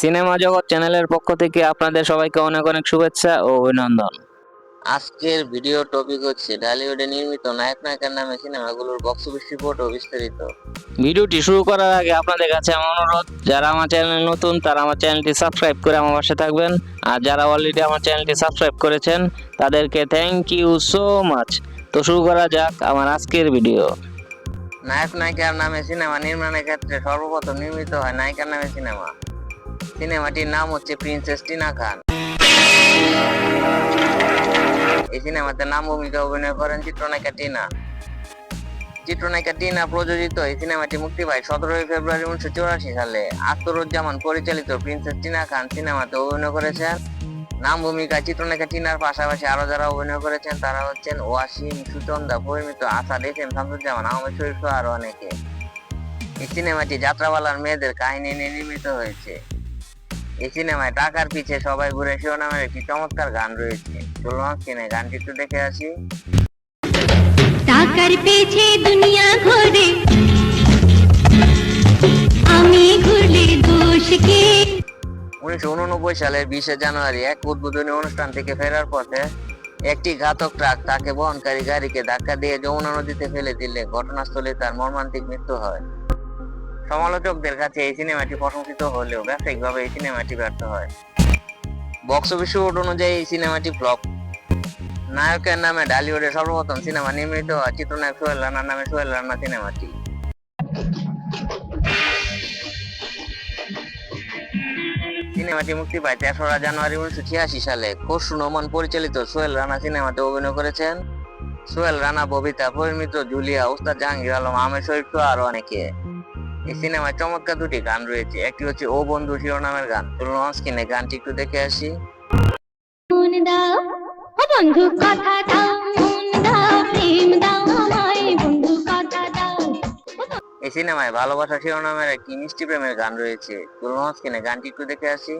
Cinema জগৎ চ্যানেলের পক্ষ থেকে আপনাদের সবাইকে অনেক অনেক শুভেচ্ছা ও অভিনন্দন। আজকের ভিডিও টপিক হচ্ছে ঢালিউডে নির্মিত নায়ক নায়িকার নামে সিনেমাগুলোর বক্স অফিস রিপোর্ট ও বিস্তারিত। ভিডিওটি শুরু করার আগে আপনাদের কাছে আমার অনুরোধ যারা আমার চ্যানেলে নতুন তারা আমার চ্যানেলটি সাবস্ক্রাইব করে আমার পাশে থাকবেন। আর যারা অলরেডি আমার চ্যানেলটি সাবস্ক্রাইব করেছেন তাদেরকে থ্যাংক ইউ সো মাচ তো শুরু করা যাক আমার আজকের ভিডিও। নায়ক নায়িকার নামে সিনেমা নির্মাণের ক্ষেত্রে সর্বপ্রথম নির্মিত হয় নায়িকার নামে সিনেমা। সিনেমাটির নাম হচ্ছে প্রিন্সেস টিনা খান এই সিনেমাতে নাম, ভূমিকা, অভিনয় করেন চিত্রনায়িকা টিনা। চিত্রনায়িকা টিনা প্রযোজিত এই সিনেমাটি মুক্তি পায় সতেরোই ফেব্রুয়ারি উনিশশো চৌরাশি সালে। আখতরুজ্জামান পরিচালিত প্রিন্সেস টিনা খান সিনেমাতে অভিনয় করেছেন। নাম, ভূমিকা, চিত্রনায়িকা টিনার পাশাপাশি আরও যারা অভিনয় করেছেন, তারা হচ্ছেন ওয়াসিম, সুচন্দা, পরিমিত, আসাদ, এস এম, শামসুজ্জামান, আহমেদ, শরীফ আরও অনেকে। এই সিনেমাটি যাত্রাপালার মেয়েদের কাহিনী নিয়ে নির্মিত হয়েছে। এই সিনেমায় টাকার পিছে সবাই ঘুরে শিরোনামের একটি চমৎকার গান রয়েছে। চলুন কিনে গানটি একটু দেখে আসি। টাকার পেছে দুনিয়া ঘোরে। আমি ঘুরলে দোষ কি? উনিশশো উননব্বই সালের বিশে জানুয়ারি এক উদ্বোধনী অনুষ্ঠান থেকে ফেরার পথে একটি ঘাতক ট্রাক তাকে বহনকারী গাড়িকে ধাক্কা দিয়ে যমুনা নদীতে ফেলে দিলে ঘটনাস্থলে তার মর্মান্তিক মৃত্যু হয়। সমালোচকদের কাছে এই সিনেমাটি প্রশংসিত হলেও ব্যবসায়িকভাবে এই সিনেমাটি ব্যর্থ হয়। বক্স অফিস অনুযায়ী এই সিনেমাটি ফ্লপ নায়কের নামে ডালিউডের সর্বপ্রথম সিনেমা নির্মিত হয় চিত্রনায়ক সোহেল রানার নামে সোহেল রানা সিনেমাটি সিনেমাটি মুক্তি পায় তেসরা জানুয়ারি উনিশশো ছিয়াশি সালে। খসরু নোমান পরিচালিত সোহেল রানা সিনেমাতে অভিনয় করেছেন। সোহেল রানা, ববিতা পরিমিত জুলিয়া, উস্তাদ জাহাঙ্গীর আলম আমের শরীফ আরও অনেকে। এই সিনেমায় চমৎকার দুটি গান রয়েছে। একটি হচ্ছে ও বন্ধু শিরোনামের গান। চলুন স্ক্রিনে গানটি একটু দেখে আসি। ও বন্ধু কথা দাও প্রেম দাও বন্ধু কথা দাও। এই সিনেমায় ভালোবাসা শিরোনামের একটি মিষ্টি প্রেমের গান রয়েছে। চলুন স্ক্রিনে গানটি একটু দেখে আসি।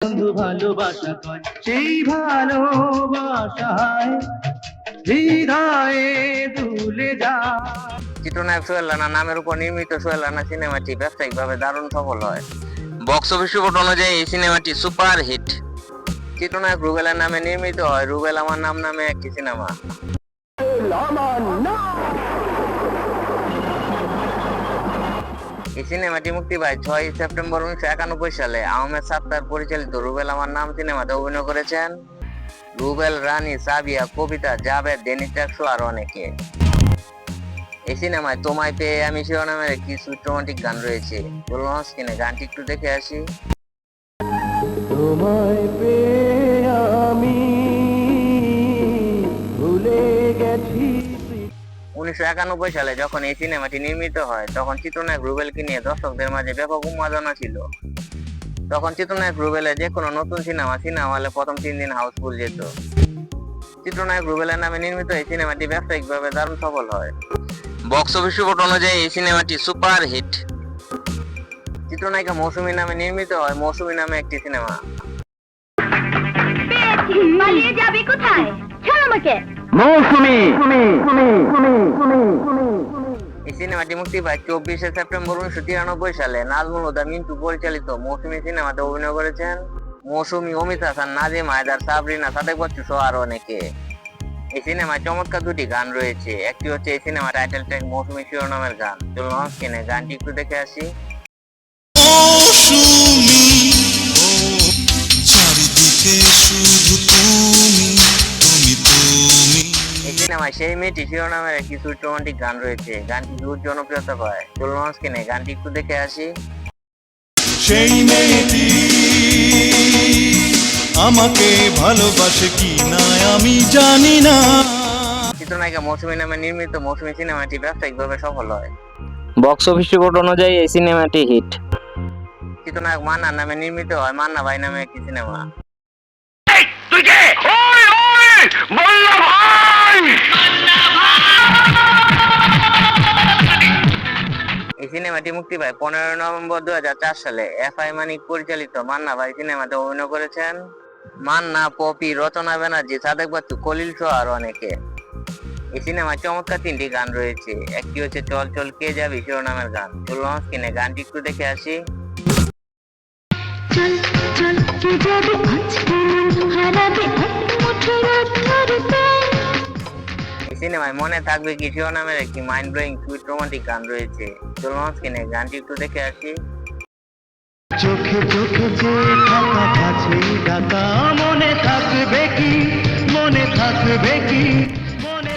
বন্ধু ভালোবাসা কয় সেই ভালোবাসায় হৃদয়ে দুলে যা। চিত্রনায়ক সোহেল রানা নামের উপর নির্মিত সোহেল রানা সিনেমাটি ব্যবসায়িকভাবে দারুণ সফল হয়। বক্স অফিস রিপোর্ট অনুযায়ী এই সিনেমাটি সুপার হিট চিত্রনায়ক রুবেলের নামে নির্মিত হয়। রুবেল আমার নাম নামে একটি সিনেমা এই সিনেমাটি মুক্তি পায় ছয় সেপ্টেম্বর উনিশশো একানব্বই সালে। আহমেদ সাত্তার পরিচালিত রুবেল আমার নাম সিনেমাতে অভিনয় করেছেন। রুবেল রানী সাবিয়া কবিতা জাভেদ ডেনিস আর অনেকে। এই সিনেমায় তোমায় পেয়ে আমি শিরোনামের একটি সুইট রোমান্টিক গান রয়েছে। চলুন স্ক্রিনে গানটি একটু দেখে আসি। তোমায় পেয়ে আমি ভুলে গেছি। উনিশশো একানব্বই সালে যখন এই সিনেমাটি নির্মিত হয় তখন চিত্রনায়ক রুবেলকে নিয়ে দর্শকদের মাঝে ব্যাপক উন্মাদনা ছিল। তখন চিত্রনায়ক রুবেলের যে কোনো নতুন সিনেমা সিনেমা হলে প্রথম তিন দিন হাউসফুল যেত। চিত্রনায়ক রুবেলের নামে নির্মিত এই সিনেমাটি ব্যবসায়িকভাবে দারুণ সফল হয়। বক্স অফিস রিপোর্ট অনুযায়ী এই সিনেমাটি সুপার হিট চিত্রনায়িকা মৌসুমী নামে নির্মিত হয়। মৌসুমী নামে একটি সিনেমা পালিয়ে যাবে কোথায়? ছাড় আমাকে। মৌসুমি। এই সিনেমাটি মুক্তি পায় চব্বিশে সেপ্টেম্বর উনিশশো তিরানব্বই সালে। নাজমুল হুদা মিন্টু পরিচালিত। মৌসুমী সিনেমাতে অভিনয় করেছেন মৌসুমী অমিত হাসান নাজিম হায়দার সাবরিনা সাদেক বচ্চু সহ আরও অনেকে। এই সিনেমায় চমৎকার দুটি গান রয়েছে। একটি হচ্ছে এই সিনেমা টাইটেল ট্র্যাক মৌসুমী শিরোনামের গান। চলুন স্ক্রিনে গানটি একটু দেখে আসি। এই সিনেমায় সেই মেয়েটি শিরোনামের একটি সুইট রোমান্টিক গান রয়েছে। গানটি জোর জনপ্রিয়তা পায়। চলুন স্ক্রিনে গানটি একটু দেখে আসি। সেই মেয়েটি আমাকে ভালোবাসে কি না আমি জানি না। চিত্রনায়িকা মৌসুমী নামে নির্মিত মৌসুমী সিনেমাটি ব্যবসায়িকভাবে সফল হয়। বক্স অফিস রিপোর্ট অনুযায়ী এই সিনেমাটি হিট। চিত্রনায়ক মান্না নামে নির্মিত হয় মান্না ভাই নামে একটি সিনেমা। এই সিনেমাটি মুক্তি পায় পনেরো নভেম্বর দু হাজার চার সালে। এফ আই মানিক পরিচালিত মান্না ভাই সিনেমাতে অভিনয় করেছেন মান্না পপি রচনা ব্যানার্জি সাদেক বাচ্চু কলিল সহ আরও অনেকে। এই সিনেমায় চমৎকার তিনটি গান রয়েছে। একটি হচ্ছে চল চল কে যাবি শিরোনামের গান। চলুন স্ক্রিনে গানটি একটু দেখে আসি। চল চল কে যাবে আজকে মন এক মুঠো রাত ধরতে এই সিনেমায় মনে থাকবে কি শিও নামের একটি মাইন্ড ব্লোয়িং সুইট রোমান্টিক গান রয়েছে। চলুন স্ক্রিনে গানটি একটু দেখে আসি। চোখে চোখে যে থাকা কাছে ডাকা মনে থাকবে কি? মনে থাকবে কি?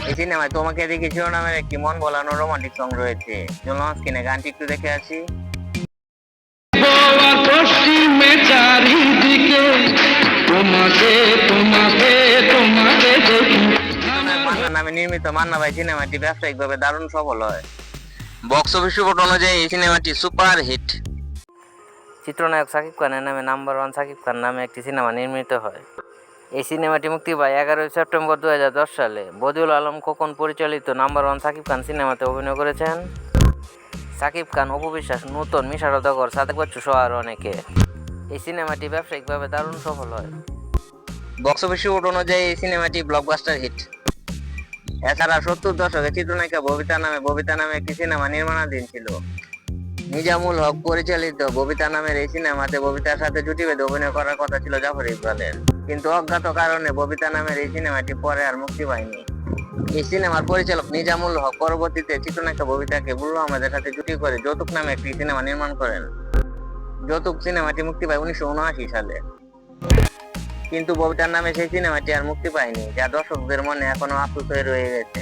এই সিনেমায় তোমাকে দেখি শিও নামের একটি মন বলানো রোমান্টিক সং রয়েছে। চলুন স্ক্রিনে গানটি একটু দেখে আসি। পশ্চিমে চারিদিকে তোমাকে তোমাকে তোমাকে দেখি। মান্না নামে নির্মিত মান্না ভাই সিনেমাটি ব্যবসায়িকভাবে দারুণ সফল হয়। বক্স অফিস রিপোর্ট অনুযায়ী এই সিনেমাটি সুপার হিট চিত্রনায়ক সাকিব খানের নামে নাম্বার ওয়ান সাকিব খান নামে একটি সিনেমা নির্মিত হয়। এই সিনেমাটি মুক্তি পায় এগারোই সেপ্টেম্বর দু সালে। বদিউল আলম খোকন পরিচালিত নাম্বার ওয়ান সাকিব খান সিনেমাতে অভিনয় করেছেন। সাকিব খান, অপু বিশ্বাস, নূতন, মিশা রদগর সাদেক বচ্চু সহ আরও অনেকে। এই সিনেমাটি ব্যবসায়িকভাবে দারুণ সফল হয়। বক্স অফিস রিপোর্ট অনুযায়ী এই সিনেমাটি ব্লকবাস্টার হিট এছাড়া সত্তর দশকে চিত্রনায়িকা ববিতা নামে ববিতা নামে একটি সিনেমা নির্মাণাধীন ছিল। নিজামুল হক পরিচালিত ববিতা নামের এই সিনেমাতে ববিতার সাথে জুটি বেঁধে অভিনয় করার কথা ছিল জাফর ইকবালের। কিন্তু অজ্ঞাত কারণে ববিতা নামের এই সিনেমাটি পরে আর মুক্তি পায়নি। এই সিনেমার পরিচালক নিজামুল হক পরবর্তীতে চিত্রনায়িকা ববিতাকে বুলু আহমেদের সাথে জুটি করে যৌতুক নামে একটি সিনেমা নির্মাণ করেন। যৌতুক সিনেমাটি মুক্তি পায় উনিশশো উনআশি সালে। কিন্তু ববিতার নামে সেই সিনেমাটি আর মুক্তি পায়নি, যা দর্শকদের মনে এখনও আপ্লুত হয়ে রয়ে গেছে।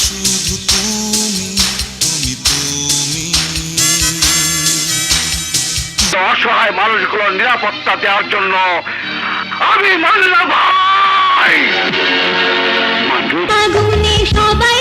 শুধু তুমি তুমি তুমি। অসহায় মানুষগুলোর নিরাপত্তা দেওয়ার জন্য আমি মানলাম ভাই। আগুনে সবাই